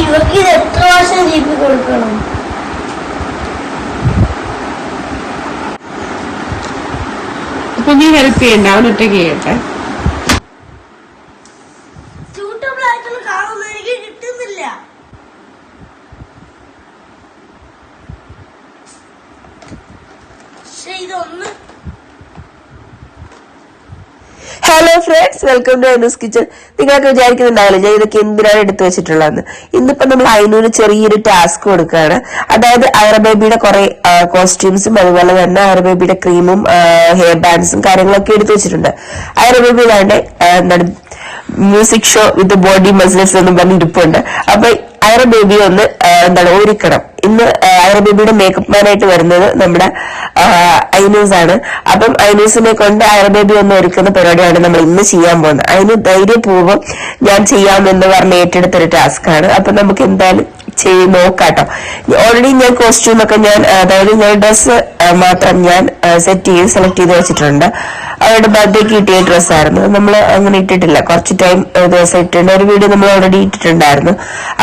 ഇവക്ക് ഇത് എത്ര വർഷം ജീപ്പി കൊടുക്കണം? അപ്പൊ നീ ഹെൽപ്പ് ചെയ്യണ്ട അവൻ ഒറ്റയ്ക്ക് ചെയ്യട്ടെ സ്യൂട്ടബിൾ ആയിട്ടുള്ള കാണുന്നത് എനിക്ക് കിട്ടുന്നില്ല പക്ഷെ ഇതൊന്ന് friends welcome to Ainu's kitchen നിങ്ങളൊക്കെ വിചാരിക്കുന്നുണ്ടാവില്ല ഞാൻ ഇതൊക്കെ എന്തിനാണ് എടുത്തു വെച്ചിട്ടുള്ളതെന്ന്? ഇന്നിപ്പോ നമ്മൾ അയിനൂര് ചെറിയൊരു ടാസ്ക് കൊടുക്കുകയാണ്. അതായത് ഐറ ബേബിയുടെ കുറെ കോസ്റ്റ്യൂംസും അതുപോലെ തന്നെ ഐറ ബേബിയുടെ ക്രീമും ഹെയർ ബാൻഡ്സും കാര്യങ്ങളൊക്കെ എടുത്തു വെച്ചിട്ടുണ്ട്. ഐറ ബേബി വേണ്ട എന്താണ് music show with body muscles എന്ന് പറഞ്ഞ് ഇരിപ്പുണ്ട് അപ്പൊ ഐറ ബേബി ഒന്ന് എന്താണ് ഒരുക്കണം. ഇന്ന് ഐറ ബേബിയുടെ മേക്കപ്പ് മാനായിട്ട് വരുന്നത് നമ്മുടെ ഐനൂസ് ആണ്. അപ്പം ഐനൂസിനെ കൊണ്ട് ഐറ ബേബി ഒന്ന് ഒരുക്കുന്ന പരിപാടിയാണ് നമ്മൾ ഇന്ന് ചെയ്യാൻ പോകുന്നത്. അതിന് ധൈര്യപൂർവം ഞാൻ ചെയ്യാമെന്ന് പറഞ്ഞ് ഏറ്റെടുത്തൊരു ടാസ്ക് ആണ്. അപ്പൊ നമുക്ക് എന്തായാലും ചെയ്ത് നോക്കാട്ടോ. ഓൾറെഡി ഞാൻ കോസ്റ്റ്യൂമൊക്കെ ഞാൻ അതായത് ഞാൻ ഡ്രസ്സ് മാത്രം ഞാൻ സെറ്റ് ചെയ്ത് സെലക്ട് ചെയ്ത് വെച്ചിട്ടുണ്ട്. അവരുടെ ബർത്ത്ഡേ കിട്ടിയ ഡ്രസ് ആയിരുന്നു. നമ്മൾ അങ്ങനെ ഇട്ടിട്ടില്ല. കുറച്ച് ടൈം ദിവസം ഇട്ടിട്ടുണ്ട്. ഒരു വീഡിയോ നമ്മൾ ഓൾറെഡി ഇട്ടിട്ടുണ്ടായിരുന്നു.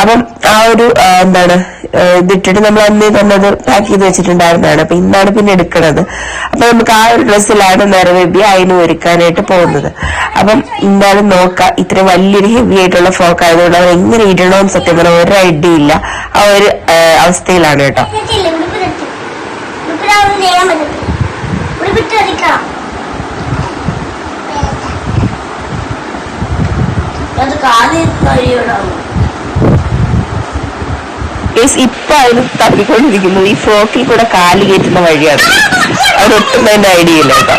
അപ്പം ആ ഒരു എന്താണ് ഇതിട്ടിട്ട് നമ്മൾ അന്നേ തന്നെ അത് പാക്ക് ചെയ്ത് വെച്ചിട്ടുണ്ടായിരുന്നതാണ്. അപ്പൊ ഇന്നാണ് പിന്നെ എടുക്കണത്. അപ്പൊ നമുക്ക് ആ ഒരു ഡ്രസ്സിലാണ് നിറവേബി അതിന് ഒരുക്കാനായിട്ട് പോകുന്നത്. അപ്പം എന്തായാലും നോക്കാം. ഇത്ര വലിയൊരു ഹെവി ആയിട്ടുള്ള ഫ്രോക്ക് ആയതുകൊണ്ട് അവർ എങ്ങനെ ഇടണമെന്ന് സത്യം പറഞ്ഞാൽ ഒരു ഐഡിയ ഇല്ല. ആ ഒരു അവസ്ഥയിലാണ് കേട്ടോ. അത് കാലിൽ ഇപ്പൊ അതിന് തപ്പിക്കൊണ്ടിരിക്കുന്നത് ഈ ഫ്രോക്കിൽ കൂടെ കാലി കയറ്റുന്ന വഴിയാണ്. അതൊട്ടും അതിന്റെ ഐഡിയ ഇല്ല കേട്ടോ.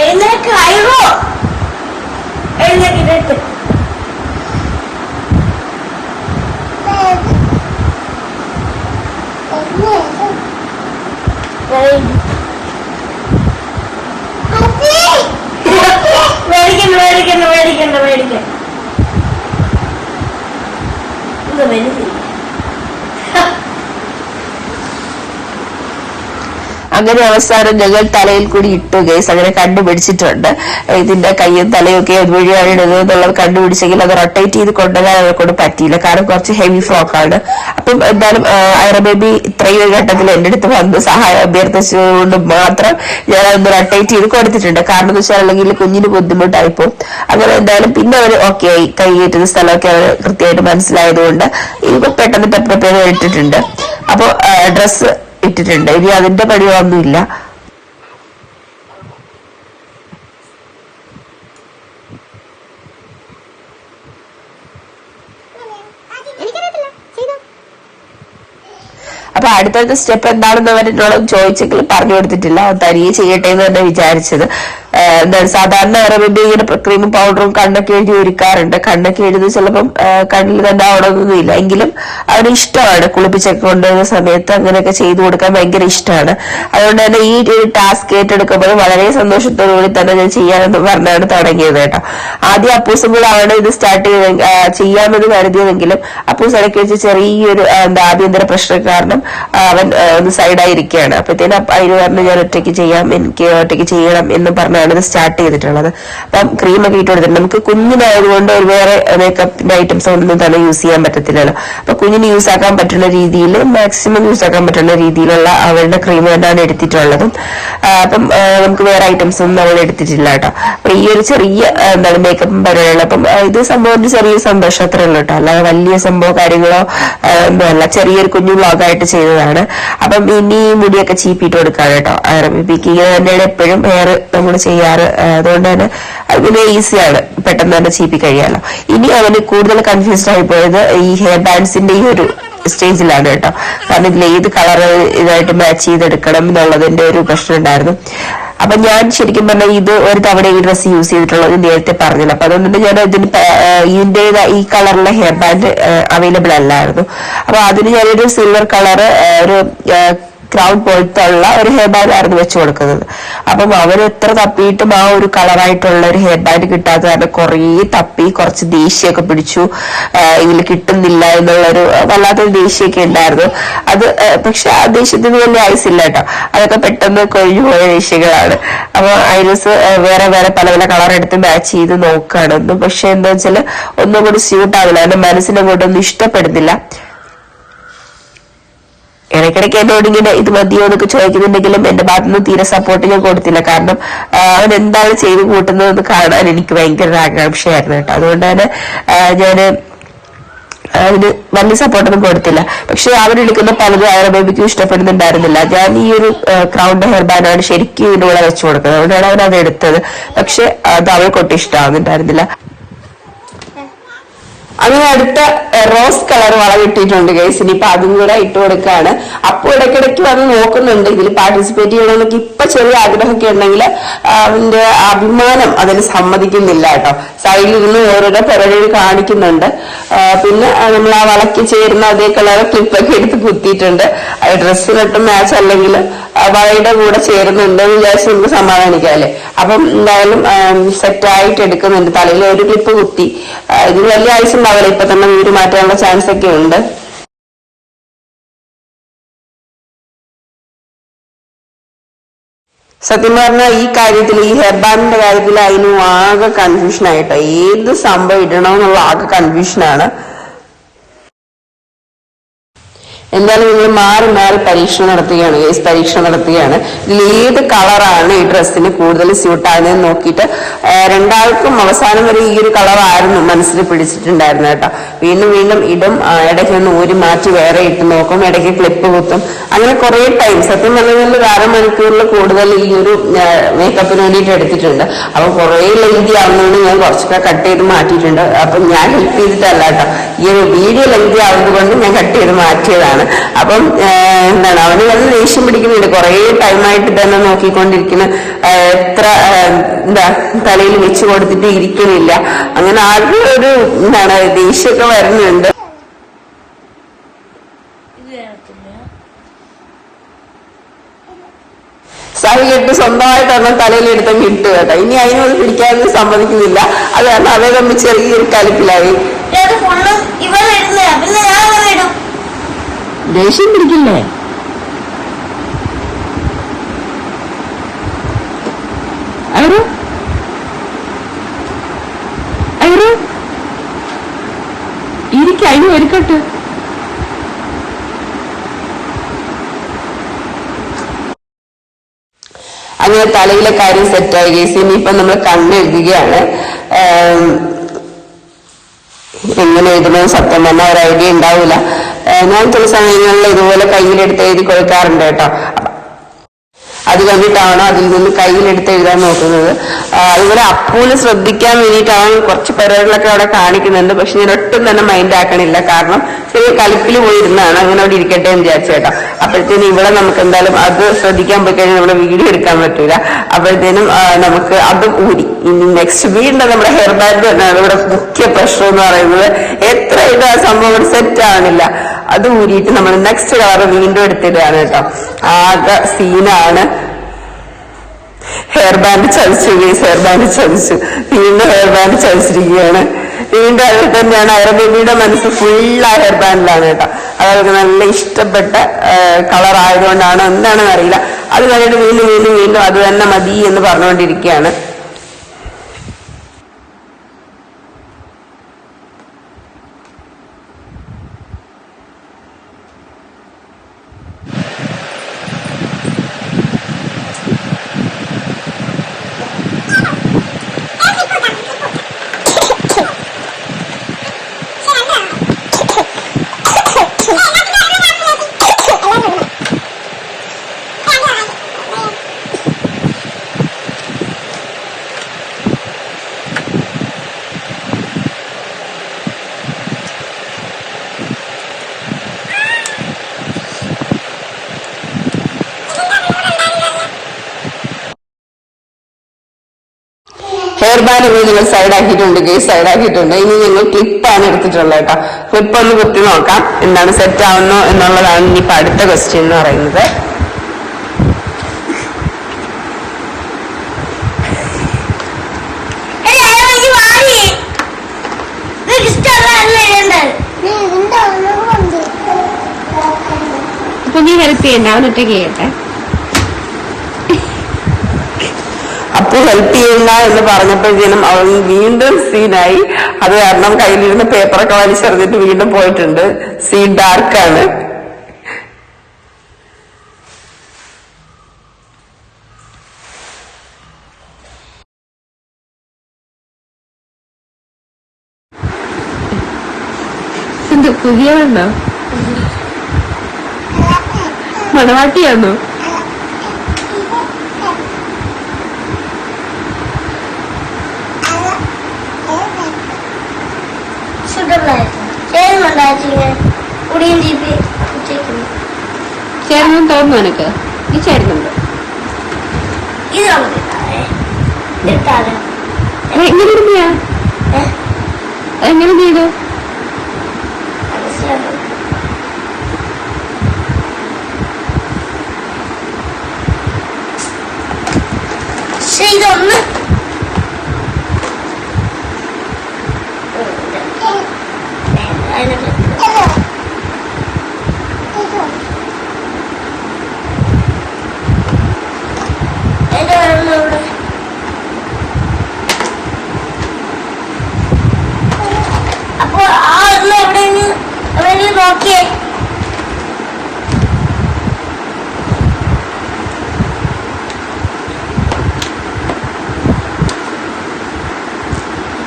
എഴുന്നേക്ക് അങ്ങനെ അവസാനം ഞങ്ങൾ തലയിൽ കൂടി ഇട്ടു അങ്ങനെ കണ്ടുപിടിച്ചിട്ടുണ്ട്. ഇതിന്റെ കയ്യും തലയും ഒക്കെ അതുവഴിയാണ് ഇടുന്നത് എന്നുള്ളത് കണ്ടുപിടിച്ചെങ്കിൽ അത് റൊട്ടേറ്റ് ചെയ്ത് കൊണ്ടുവരാൻ അവരെ കൊണ്ട് പറ്റിയില്ല. കാരണം കുറച്ച് ഹെവി ഫ്രോക്കാണ് അപ്പം എന്തായാലും ഐറ ബേബി ഇത്രയും ഘട്ടത്തിൽ എന്റെ അടുത്ത് വന്ന് സഹായം അഭ്യർത്ഥിച്ചതുകൊണ്ട് മാത്രം ഞാൻ അതൊന്ന് റൊട്ടേറ്റ് ചെയ്ത് കൊടുത്തിട്ടുണ്ട്. കാരണം എന്ന് വെച്ചാൽ അല്ലെങ്കിൽ കുഞ്ഞിന് ബുദ്ധിമുട്ടായിപ്പോ അങ്ങനെ എന്തായാലും പിന്നെ അവർ ഓക്കെ ആയി. കയറ്റുന്ന സ്ഥലമൊക്കെ അവർ കൃത്യമായിട്ട് മനസ്സിലായതുകൊണ്ട് ഇപ്പൊ പെട്ടെന്ന് പെപ്പർ പേര് ഇട്ടിട്ടുണ്ട് അപ്പോൾ ഡ്രസ്സ് ഇട്ടിട്ടുണ്ട്. ഇനി അതിന്റെ പണിയൊന്നുമില്ല അപ്പൊ അടുത്തടുത്ത സ്റ്റെപ്പ് എന്താണെന്ന് അവരോട് ചോദിച്ചെങ്കിലും പറഞ്ഞു കൊടുത്തിട്ടില്ല. തനിയെ ചെയ്യട്ടെ എന്ന് തന്നെ വിചാരിച്ചത്. സാധാരണ അറബിന്റെ ഇങ്ങനെ ക്രീമും പൗഡറും കണ്ണൊക്കെ എഴുതി ഒരുക്കാറുണ്ട്. കണ്ണൊക്കെ എഴുതി ചിലപ്പം കണ്ണിൽ തന്നെ ഉണങ്ങുകയില്ല എങ്കിലും അവന് ഇഷ്ടമാണ് കുളിപ്പിച്ചൊക്കെ കൊണ്ടുവരുന്ന സമയത്ത് അങ്ങനെയൊക്കെ ചെയ്തു കൊടുക്കാൻ ഭയങ്കര ഇഷ്ടമാണ്. അതുകൊണ്ട് തന്നെ ഈ ഒരു ടാസ്ക് ഏറ്റെടുക്കുമ്പോൾ വളരെ സന്തോഷത്തോടു കൂടി തന്നെ ഞാൻ ചെയ്യാനെന്ന് പറഞ്ഞാണ് തുടങ്ങിയത് കേട്ടോ. ആദ്യം അപ്പൂസും കൂടെ ആണ് ഇത് സ്റ്റാർട്ട് ചെയ്ത ചെയ്യാമെന്ന് കരുതിയതെങ്കിലും അപ്പൂസ് ഇടയ്ക്ക് വെച്ച് ചെറിയൊരു എന്താ ആഭ്യന്തര പ്രശ്നം കാരണം അവൻ ഒന്ന് സൈഡായിരിക്കുകയാണ് അപ്പോഴത്തേനും അതിന് കാരണം ഞാൻ ഒറ്റയ്ക്ക് ചെയ്യാം എനിക്ക് ഒറ്റയ്ക്ക് ചെയ്യണം എന്ന് പറഞ്ഞാണ് ഇത് സ്റ്റാർട്ട് ചെയ്തിട്ടുള്ളത്. അപ്പം ക്രീം ഒക്കെ ഇട്ട് കൊടുത്തിട്ടുണ്ട്. നമുക്ക് കുഞ്ഞിനായതുകൊണ്ട് വേറെ മേക്കപ്പിന്റെ ഐറ്റംസ് ഒന്നും തന്നെ യൂസ് ചെയ്യാൻ പറ്റത്തില്ലല്ലോ. അപ്പൊ കുഞ്ഞിന് യൂസ് ആക്കാൻ പറ്റുന്ന രീതിയിൽ മാക്സിമം യൂസ് ആക്കാൻ പറ്റുന്ന രീതിയിലുള്ള അവരുടെ ക്രീം തന്നെയാണ് എടുത്തിട്ടുള്ളത്. അപ്പം നമുക്ക് വേറെ ഐറ്റംസ് ഒന്നും അവൾ എടുത്തിട്ടില്ല കേട്ടോ. അപ്പൊ ഈ ഒരു ചെറിയ എന്താണ് മേക്കപ്പ് പരിപാടികൾ അപ്പം ഇത് സംഭവം ചെറിയ സന്തോഷം അത്രേ ഉള്ളൂ കേട്ടോ. അല്ലാതെ വലിയ സംഭവം കാര്യങ്ങളോ ഒന്നുമല്ല ചെറിയൊരു കുഞ്ഞു വ്ളോഗായിട്ട് ചെയ്തതാണ്. അപ്പം ഇനി മുടിയൊക്കെ ചീപ്പിട്ട് കൊടുക്കാണ് കേട്ടോ. ബിക്ക് ഇങ്ങനെ തന്നെയാണ് എപ്പോഴും ഹെയർ നമ്മൾ ചെയ്യാറ്. അതുകൊണ്ട് തന്നെ അതിന് ഈസിയാണ് പെട്ടെന്ന് തന്നെ ചീപ്പി കഴിയാലോ. ഇനി അവന് കൂടുതൽ കൺഫ്യൂസ്ഡ് ആയി പോയത് ഈ ഹെയർ ബാൻഡ്സിന്റെ ഈ ഒരു സ്റ്റേജിലാണ് കേട്ടോ. കാരണം ഇതിൽ ഏത് കളർ ഇതായിട്ട് മാച്ച് ചെയ്തെടുക്കണം എന്നുള്ളതിന്റെ ഒരു പ്രശ്നം ഉണ്ടായിരുന്നു. അപ്പൊ ഞാൻ ശരിക്കും പറഞ്ഞാൽ ഇത് ഒരു തവണ ഈ ഡ്രസ്സ് യൂസ് ചെയ്തിട്ടുള്ളത് നേരത്തെ പറഞ്ഞില്ല. അപ്പൊ അതുകൊണ്ട് ഞാൻ ഇതിന് ഇതിന്റെ ഈ കളറിലെ ഹെയർ ബാൻഡ് അവൈലബിൾ അല്ലായിരുന്നു. അപ്പൊ അതിന് ഞാനൊരു സിൽവർ കളർ ഒരു ക്രൗൺ പോലത്തുള്ള ഒരു ഹെയർ ബാൻഡ് ആയിരുന്നു വെച്ച് കൊടുക്കുന്നത്. അപ്പം അവർ എത്ര തപ്പിയിട്ടും ആ ഒരു കളറായിട്ടുള്ള ഒരു ഹെയർ ബാൻഡ് കിട്ടാത്ത കാരണം കുറേ തപ്പി കുറച്ച് ദേഷ്യമൊക്കെ പിടിച്ചു. ഇതിൽ കിട്ടുന്നില്ല എന്നുള്ളൊരു വല്ലാത്തൊരു ദേഷ്യമൊക്കെ ഉണ്ടായിരുന്നു. അത് പക്ഷെ ആ ദേഷ്യത്തിന് വലിയ ആയുസില്ല കേട്ടോ. അതൊക്കെ പെട്ടെന്ന് കൊഴിഞ്ഞു പോയ ദേഷ്യങ്ങളാണ്. അപ്പൊ ഐനസ് വേറെ വേറെ പല പല കളർ എടുത്ത് മാച്ച് ചെയ്ത് നോക്കുകയാണ്. പക്ഷെ എന്താ വെച്ചാൽ ഒന്നും കൂടി സ്യൂട്ട് ആവില്ല. എന്റെ കൊണ്ടൊന്നും ഇഷ്ടപ്പെടുന്നില്ല. ഇടയ്ക്കിടയ്ക്ക് എന്നോട് ഇങ്ങനെ ഇത് മതിയോ എന്നൊക്കെ ചോദിക്കുന്നുണ്ടെങ്കിലും എന്റെ ഭാഗത്തുനിന്ന് തീരെ സപ്പോർട്ട് ഞാൻ കൊടുത്തില്ല. കാരണം അവൻ എന്താണ് ചെയ്ത് കൂട്ടുന്നതെന്ന് കാണാൻ എനിക്ക് ഭയങ്കര ആകാംക്ഷയായിരുന്നു കേട്ടോ. അതുകൊണ്ട് തന്നെ ഞാൻ അതിന് വലിയ സപ്പോർട്ടൊന്നും കൊടുത്തില്ല. പക്ഷെ അവർ എടുക്കുന്ന പലതും അവരെ ബേബിക്കും ഇഷ്ടപ്പെടുന്നുണ്ടായിരുന്നില്ല. ഞാൻ ഈ ഒരു ക്രൗണ്ട് ഹെയർ ബാൻഡാണ് ശരിക്കും ഇതിന്റെ കൂടെ വെച്ചു കൊടുക്കുന്നത്. അതുകൊണ്ടാണ് അവൻ അത് എടുത്തത്. പക്ഷെ അത് അവൾക്കൊട്ടും ഇഷ്ടമാകുന്നുണ്ടായിരുന്നില്ല അടുത്ത റോസ് കളർ വള കിട്ടിയിട്ടുണ്ട് ഗൈസ് ഇനിയിപ്പൊ അതും കൂടെ ഇട്ട് കൊടുക്കാണ്. അപ്പൊ ഇടയ്ക്കിടയ്ക്ക് വന്ന് നോക്കുന്നുണ്ട്. ഇതിൽ പാർട്ടിസിപ്പേറ്റ് ചെയ്യണമെന്നൊക്കെ ചെറിയ ആഗ്രഹമൊക്കെ ഉണ്ടെങ്കിൽ അവന്റെ അഭിമാനം അതിന് സമ്മതിക്കുന്നില്ല കേട്ടോ. സൈഡിൽ ഇരുന്ന് ഓരോരോ പിറകിൽ കാണിക്കുന്നുണ്ട്. പിന്നെ നമ്മൾ ആ വളയ്ക്ക് ചേരുന്ന അതേ കളർ ക്ലിപ്പൊക്കെ എടുത്ത് കുത്തിയിട്ടുണ്ട്. ഡ്രസ്സിനൊട്ടും മാച്ച് അല്ലെങ്കിൽ വളയുടെ കൂടെ ചേരുന്നുണ്ട് എന്ന് വിചാരിച്ച് നമുക്ക് സമാധാനിക്കാം അല്ലേ? അപ്പം എന്തായാലും സെറ്റായിട്ട് എടുക്കുന്നുണ്ട്. തലയിൽ ഒരു ക്ലിപ്പ് കുത്തി. ഇത് വലിയ ആയുസ് ഉണ്ടാവില്ല. ഇപ്പൊ തന്നെ വീട് മാറ്റാനുള്ള ചാൻസ് ഒക്കെ ഉണ്ട്. സത്യം പറഞ്ഞാൽ ഈ കാര്യത്തിൽ ഈ ഹെയർ ബാൻഡിന്റെ കാര്യത്തിൽ അതിനും ആകെ കൺഫ്യൂഷൻ ആയിട്ടോ. ഏത് സംഭവം ഇടണമെന്നുള്ള ആകെ കൺഫ്യൂഷനാണ് എന്തായാലും നിങ്ങൾ മാറി മാറി പരീക്ഷണം നടത്തുകയാണ് ഗൈസ് പരീക്ഷണം നടത്തുകയാണ്. ഇതിൽ ഏത് കളറാണ് ഈ ഡ്രസ്സിന് കൂടുതൽ സ്യൂട്ട് ആകുന്നതെന്ന് നോക്കിയിട്ട് രണ്ടാൾക്കും അവസാനം വരെ ഈ ഒരു കളറായിരുന്നു മനസ്സിൽ പിടിച്ചിട്ടുണ്ടായിരുന്നു കേട്ടോ. വീണ്ടും വീണ്ടും ഇടും ഇടയ്ക്ക് ഒന്ന് ഊരി മാറ്റി വേറെ ഇട്ട് നോക്കും ഇടയ്ക്ക് ക്ലിപ്പ് കുത്തും. അങ്ങനെ കുറെ ടൈം സത്യം പറഞ്ഞാൽ ഒരു അരമണിക്കൂറിൽ കൂടുതൽ ഈ ഒരു മേക്കപ്പിന് വേണ്ടിയിട്ട് എടുത്തിട്ടുണ്ട്. അപ്പൊ കുറെ ലെങ്തി ആവുന്നതുകൊണ്ട് ഞാൻ കുറച്ചൊക്കെ കട്ട് ചെയ്ത് മാറ്റിയിട്ടുണ്ട്. അപ്പൊ ഞാൻ ഹെൽപ്പ് ചെയ്തിട്ടല്ല കേട്ടോ. ഈ ഒരു വീഡിയോ ലെങ്തി ആവുന്നത് ഞാൻ കട്ട് ചെയ്ത് മാറ്റിയതാണ്. അപ്പം എന്താണ് അവന് നല്ല ദേഷ്യം പിടിക്കുന്നുണ്ട്. കുറെ ടൈമായിട്ട് തന്നെ നോക്കിക്കൊണ്ടിരിക്കുന്ന. എത്ര എന്താ തലയിൽ വെച്ച് കൊടുത്തിട്ട് ഇരിക്കുന്നില്ല. അങ്ങനെ ആകെ ഒരു എന്താണ് ദേഷ്യമൊക്കെ വരുന്നുണ്ട്. സഹി കെട്ട് സ്വന്തമായിട്ട് ഒരെണ്ണം തലയിലെടുത്ത കിട്ടു കേട്ടോ. ഇനി അതിനോട് പിടിക്കാനൊന്നും സമ്മതിക്കുന്നില്ല. അത് കാരണം അവയെ തമ്മിൽ ചെറിയൊരു കലിപ്പിലായി. ഇവരെ ഇടുന്നതാ. പിന്നെ ഞാൻ ഇടും. ദേഷ്യം പിടിക്കില്ലേ? അതിന് ഒരുക്കട്ട്. അങ്ങനെ തലയിലെ കാര്യം സെറ്റായി കേസ് ഇനിയിപ്പം നമ്മൾ കണ്ണെഴുതുകയാണ് എങ്ങനെ എഴുതണമെന്ന് സത്യം പറഞ്ഞാൽ ഒരു ഐഡിയ ഉണ്ടാവില്ല ഞാൻ ചില സമയങ്ങളിൽ ഇതുപോലെ കയ്യിലെടുത്ത് എഴുതി കൊടുക്കാറുണ്ട് കേട്ടോ. അത് കണ്ടിട്ടാണ് അതിൽ നിന്ന് കയ്യിലെടുത്ത് എഴുതാൻ നോക്കുന്നത്? അതുപോലെ അപ്പൂന് ശ്രദ്ധിക്കാൻ വേണ്ടിയിട്ടാണ് കുറച്ച് പരിപാടികളൊക്കെ അവിടെ കാണിക്കുന്നുണ്ട്. പക്ഷെ ഞാൻ ഒട്ടും തന്നെ മൈൻഡ് ആക്കണില്ല. കാരണം കളിപ്പിൽ പോയിരുന്നാണ് അങ്ങനെ അവിടെ ഇരിക്കട്ടെ എന്ന് വിചാരിച്ചു കേട്ടോ. അപ്പോഴത്തേനും ഇവിടെ നമുക്ക് എന്തായാലും അത് ശ്രദ്ധിക്കാൻ പോയി കഴിഞ്ഞാൽ നമ്മുടെ വീഡിയോ എടുക്കാൻ പറ്റൂല. അപ്പോഴത്തേനും നമുക്ക് അത് ഊരി. ഇനി നെക്സ്റ്റ് വീണ്ടും നമ്മുടെ ഹെയർ ബാൻഡ് തന്നെയാണ് ഇവിടെ മുഖ്യ പ്രശ്നം എന്ന് പറയുന്നത്. എത്ര ഇത് ആ സംഭവം സെറ്റ് ആവണില്ല. അത് ഊരിയിട്ട് നമ്മൾ നെക്സ്റ്റ് കളർ വീണ്ടും എടുത്തിടുകയാണ് കേട്ടോ. ആകെ സീനാണ് ഹെയർ ബാൻഡ് ചതിച്ചു ഹെയർ ബാൻഡ് ചതിച്ചു. വീണ്ടും ഹെയർ ബാൻഡ് ചതിച്ചിരിക്കുകയാണ്. വീണ്ടും അതിൽ തന്നെയാണ് അയറബേബിയുടെ മനസ്സ് ഫുൾ ആ ഹെയർ ബാൻഡിലാണ് കേട്ടോ. അതവർക്ക് നല്ല ഇഷ്ടപ്പെട്ട കളർ ആയതുകൊണ്ടാണ് എന്താണെന്ന് അറിയില്ല. അത് കഴിഞ്ഞിട്ട് വീണ്ടും വീണ്ടും വീണ്ടും അത് തന്നെ മതി എന്ന് പറഞ്ഞുകൊണ്ടിരിക്കുകയാണ്. പറഞ്ഞ് നിങ്ങൾ സൈഡ് ആക്കിയിട്ടുണ്ട് കേസ് സൈഡ് ആക്കിയിട്ടുണ്ട് ഇനി ഞങ്ങൾ ക്ലിപ്പാണ് എടുത്തിട്ടുള്ളത് കേട്ടോ. ക്ലിപ്പ് ഒന്ന് കുത്തി നോക്കാം. എന്താണ് സെറ്റ് ആവുന്നോ എന്നുള്ളതാണ് ഇനിയിപ്പോൾ അടുത്ത ക്വസ്റ്റ്യൻ എന്ന് പറയുന്നത്. അപ്പൊ നീ ഹെൽപ്പ് ചെയ്യണ്ട അവനൊറ്റ ചെയ്യട്ടെ. അപ്പു ഹെൽപ്പ് ചെയ്യുന്ന എന്ന് പറഞ്ഞപ്പോഴത്തേനും അവൻ വീണ്ടും സീനായി. അത് കാരണം കയ്യിലിരുന്ന് പേപ്പറൊക്കെ വലിച്ചെറിഞ്ഞിട്ട് വീണ്ടും പോയിട്ടുണ്ട്. സീൻ ഡാർക്കാണ് എന്ത് പുതിയ വന്നോ ചേരുന്നുണ്ടായിരുന്നു കുടിയും ജീപ്പി ഉച്ചയ്ക്കുന്നു ചേർന്നു തോന്നുന്നു എനക്ക് നീ ചേരുന്നുണ്ട്. ഇത് നമുക്ക് എങ്ങനെ ഇരുന്നിയാ ഏഹ് എങ്ങനെ ചെയ്തു മനസ്സിലാവും പക്ഷെ ഇതൊന്ന് എന്റെ വെള്ളം ഇവിടെ അപ്പൊ ആ ഒന്ന് എവിടെയെങ്കിലും എവിടെയെങ്കിലും നോക്കിയേ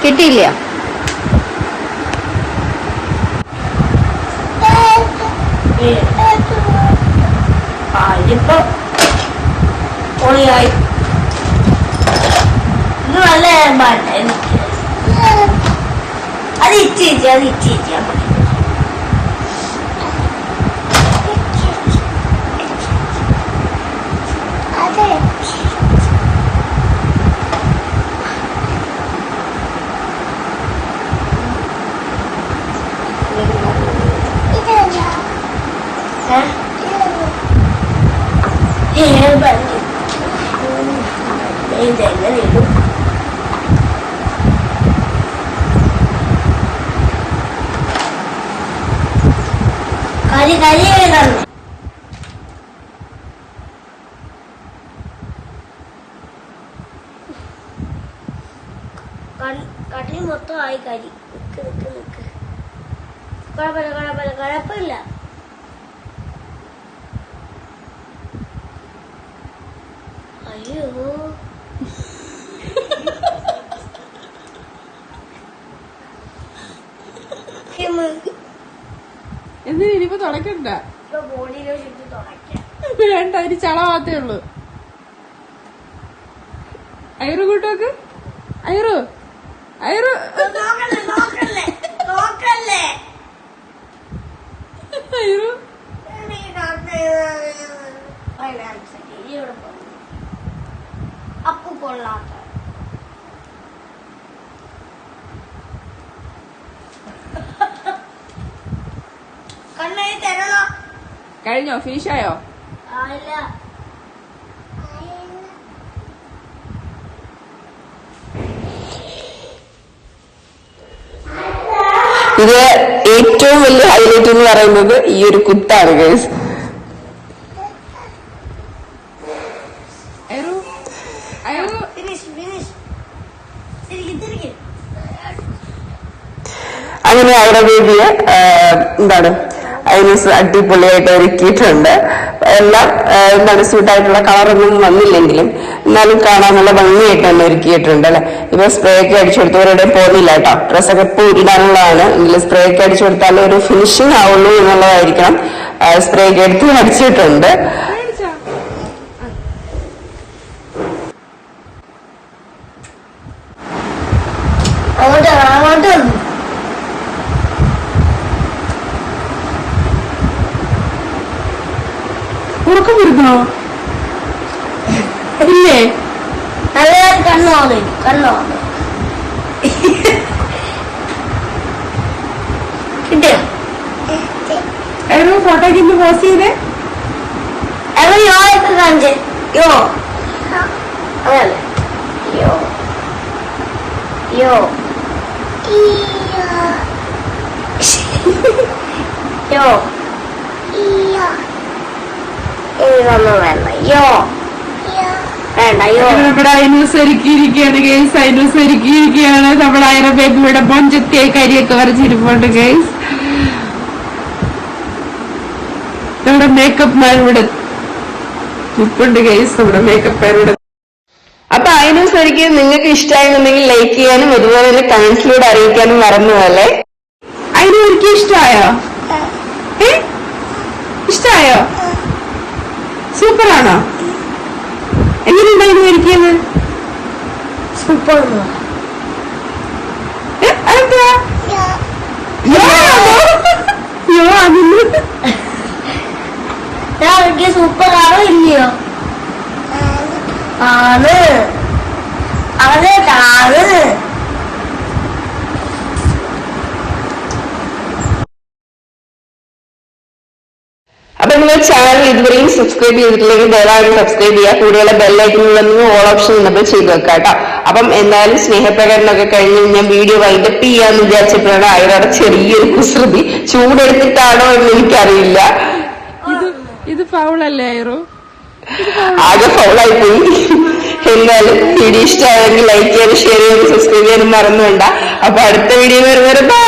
കിട്ടിയില്ല. അത് ഇച്ചി ഇച്ചി അത് ഇച്ചി ഇച്ചി അപ്പൊ അതെ കരി കരി എഴുതണം മൊത്തം ആയി കരി നിക്ക് നിക്ക് നിക്ക്. കുഴപ്പമില്ല കുഴപ്പമില്ല കുഴപ്പമില്ല തുടക്കണ്ട. ഇപ്പൊ തുടയ്ക്കാം. വേണ്ട അതിന് ചളവാത്തേ ഉള്ളു. അയറു കൂട്ടോക്ക് അയറു അയറ് അയറു അപ്പു കൊള്ളാത്ത കഴിഞ്ഞോ? ഫിനിഷായോ? ഇത് ഏറ്റവും വലിയ ഹൈലൈറ്റ് എന്ന് പറയുന്നത് ഈ ഒരു കുത്താണ് ഗൈസ് അങ്ങനെ അവിടെ ബേബിയെ എന്താണ്? അതിന് അടിപൊളിയായിട്ട് ഒരുക്കിയിട്ടുണ്ട്. എല്ലാം എന്താണ് സ്യൂട്ടായിട്ടുള്ള കളറൊന്നും വന്നില്ലെങ്കിലും എന്നാലും കാണാൻ നല്ല ഭംഗിയായിട്ട് തന്നെ ഒരുക്കിയിട്ടുണ്ട് അല്ലെ? ഇപ്പൊ സ്പ്രേ ഒക്കെ അടിച്ചു പോകുന്നില്ല കേട്ടോ. ഡ്രസ്സൊക്കെ പൂരിടാനുള്ളതാണ് എങ്കിലും സ്പ്രേ ഒക്കെ അടിച്ചു കൊടുത്താലേ ഒരു ഫിനിഷിംഗ് ആവുള്ളൂ എന്നുള്ളതായിരിക്കണം. സ്പ്രേ ഒക്കെ എടുത്ത് അടിച്ചിട്ടുണ്ട്. അങ്ങോട്ട് വരുന്നോ ഇല്ലേ? നല്ല കണ്ണോ കണ്ണോ കിട്ടിയോ അയറു ഫോട്ടോക്ക് ഇന്ന് പോസ്റ്റ് ചെയ്തേ? യോ ഒക്കെ കാണിച്ചേ? യോ. അങ്ങനെ യോ യോ. യോ. ഇതൊന്നും വേണ്ട. നമ്മുടെ അയനൂസ് ഒരുക്കിയിരിക്കുകയാണ് ഗൈസ് അയനൂസ് ഒരുക്കിയിരിക്കുകയാണ്. നമ്മുടെ അയറ ബേബിയുടെ പൊഞ്ചത്തിയായി കരിയൊക്കെ വരച്ചിരിപ്പുണ്ട് ഗൈസ് നമ്മുടെ മേക്കപ്പ് മാൻ ഇവിടെ ഇപ്പുണ്ട് ഗൈസ് നമ്മുടെ മേക്കപ്പ് മാൻ ഇവിടെ. അപ്പൊ അയനൂസ് ഒരുക്കി നിങ്ങൾക്ക് ഇഷ്ടമായിരുന്നുണ്ടെങ്കിൽ ലൈക്ക് ചെയ്യാനും അതുപോലെ തന്നെ കമന്റ്സിലൂടെ അറിയിക്കാനും മറന്നുപോലെ അതിന് ഒരുക്കി ഇഷ്ടമായോ? ഏ? ഇഷ്ടമായോ? സൂപ്പറാണോ? എങ്ങനെയുണ്ടായിരുന്നു ഇരിക്കുന്നത് സൂപ്പർ ആണോ ഇല്ലയോ? ആണ്. ആണ്. ആണ് അപ്പൊ നിങ്ങൾ ചാനൽ ഇതുവരെയും സബ്സ്ക്രൈബ് ചെയ്തിട്ടില്ലെങ്കിൽ ദയവായി സബ്സ്ക്രൈബ് ചെയ്യുക. കൂടെയുള്ള ബെല്ലൈക്കനിലൊന്നും ഓൾ ഓപ്ഷൻ നമ്മൾ ചെയ്ത് വെക്കാം കേട്ടോ. അപ്പം എന്തായാലും സ്നേഹപ്രകടനമൊക്കെ കഴിഞ്ഞ് ഞാൻ വീഡിയോ വൈൻഡപ്പ് ചെയ്യാന്ന് വിചാരിച്ചപ്പോഴാണ് അയാളുടെ ചെറിയൊരു കുസൃതി ചൂടെടുത്തിട്ടാണോ എന്ന് എനിക്കറിയില്ല. ഇത് ഫൗളല്ലേ ആകെ ഫൗളായി പോയി. എന്തായാലും വീഡിയോ ഇഷ്ടമായെങ്കിൽ ലൈക്ക് ചെയ്യാനും ഷെയർ ചെയ്യാനും സബ്സ്ക്രൈബ് ചെയ്യാനും മറന്നുകൊണ്ട അപ്പൊ അടുത്ത വീഡിയോ വരുന്നവരെ ബൈ